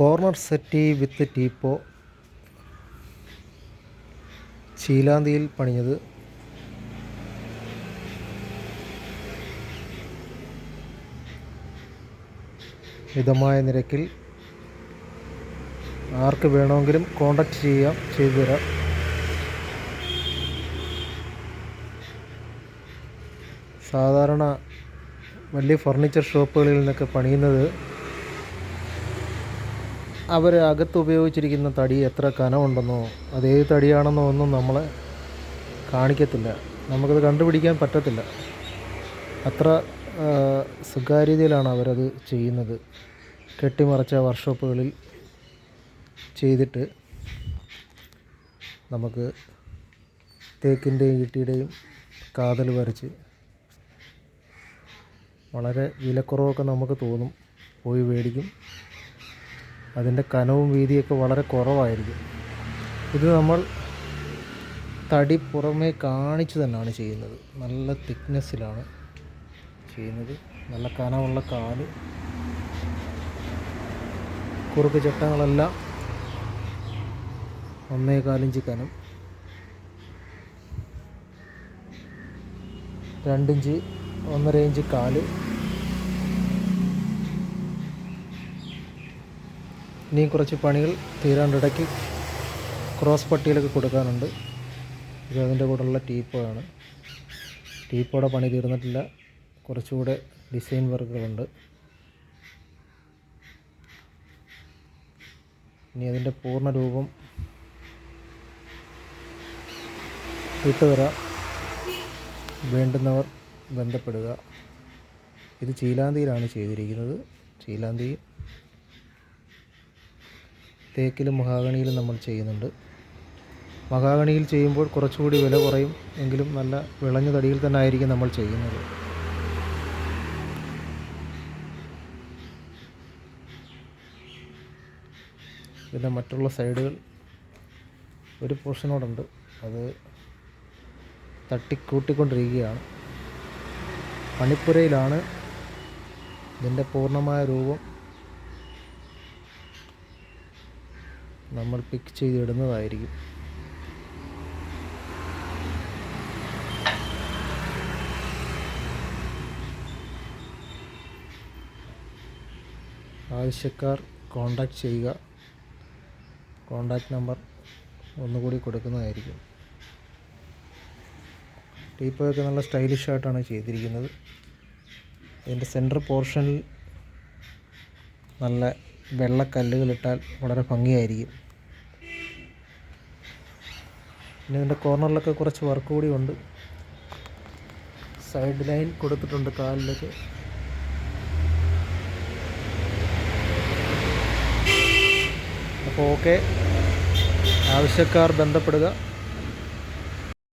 Corner settee with teapoy ശീലാന്തിയിൽ പണിഞ്ഞത് മിതമായ നിരക്കിൽ. ആർക്ക് വേണമെങ്കിലും കോണ്ടാക്ട് ചെയ്യാം ചെയ്തു തരാം സാധാരണ വലിയ ഫർണിച്ചർ ഷോപ്പുകളിൽ നിന്നൊക്കെ പണിയുന്നത് അവർ അകത്ത് ഉപയോഗിച്ചിരിക്കുന്ന തടി എത്ര കനമുണ്ടെന്നോ അതേ തടിയാണെന്നോ ഒന്നും നമ്മളെ കാണിക്കത്തില്ല. നമുക്കത് കണ്ടുപിടിക്കാൻ പറ്റത്തില്ല. അത്ര സ്വകാര്യതയിലാണ് അവരത് ചെയ്യുന്നത്. കെട്ടിമറച്ച വർക്ക്ഷോപ്പുകളിൽ ചെയ്തിട്ട് നമുക്ക് തേക്കിന്റെയും ഈട്ടിയുടെയും കാതൽ വരച്ച് വളരെ വിലക്കുറവൊക്കെ നമുക്ക് തോന്നും. പോയി മേടിക്കും. അതിന്റെ കനവും വീതിയൊക്കെ വളരെ കുറവായിരിക്കും. ഇത് നമ്മൾ തടി പുറമേ കാണിച്ചു തന്നെയാണ് ചെയ്യുന്നത്. നല്ല തിക്നെസ്സിലാണ് ചെയ്യുന്നത്. നല്ല കനമുള്ള കാൽ കുറുക്ക് ചട്ടങ്ങളെല്ലാം ഒന്നേ കാലിഞ്ച് കനം രണ്ടിഞ്ച് ഒന്നര ഇഞ്ച് കാൽ ഇനിയും കുറച്ച് പണികൾ തീരാണ്ടിടയ്ക്ക് ക്രോസ് പട്ടിയിലൊക്കെ കൊടുക്കാനുണ്ട്. ഇത് അതിന്റെ കൂടെയുള്ള ടീപ്പോയാണ്. ടീപ്പോടെ പണി തീർന്നിട്ടില്ല. കുറച്ചുകൂടെ ഡിസൈൻ വർക്കുകളുണ്ട്. ഇനി അതിന്റെ പൂർണ രൂപം വിട്ടുതരാം വേണ്ടുന്നവർ ബന്ധപ്പെടുക. ഇത് ചീലാന്തിയിലാണ് ചെയ്തിരിക്കുന്നത്. ചീലാന്തി തേക്കിലും മഹാഗണിയിലും നമ്മൾ ചെയ്യുന്നുണ്ട്. മഹാഗണിയിൽ ചെയ്യുമ്പോൾ കുറച്ചുകൂടി വില കുറയും എങ്കിലും നല്ല വിളഞ്ഞ തടിയിൽ തന്നെ ആയിരിക്കും നമ്മൾ ചെയ്യുന്നത്. പിന്നെ മറ്റുള്ള സൈഡുകൾ ഒരു പോർഷനോടുണ്ട്. അത് തട്ടിക്കൂട്ടിക്കൊണ്ടിരിക്കുകയാണ്. പണിപ്പുരയിലാണ് ഇതിന്റെ പൂർണമായ രൂപം. നമ്മൾ പിക്ക് ചെയ്തിടുന്നതായിരിക്കും. ആവശ്യക്കാർ കോണ്ടാക്ട് ചെയ്യുക. കോണ്ടാക്ട് നമ്പർ ഒന്നുകൂടി കൊടുക്കുന്നതായിരിക്കും. ടീപ്പൊക്കെ നല്ല സ്റ്റൈലിഷ് ആയിട്ടാണ് ചെയ്തിരിക്കുന്നത്. ഇതിന്റെ സെന്റർ പോർഷനിൽ നല്ല വെള്ളക്കല്ലുകളിട്ടാൽ വളരെ ഭംഗിയായിരിക്കും. പിന്നെ ഇതിന്റെ കോർണറിലൊക്കെ കുറച്ച് വർക്ക് കൂടി ഉണ്ട്. സൈഡ് ലൈൻ കൊടുത്തിട്ടുണ്ട് കാലിലൊക്കെ. അപ്പോൾ ഓക്കെ ആവശ്യക്കാർ ബന്ധപ്പെടുക.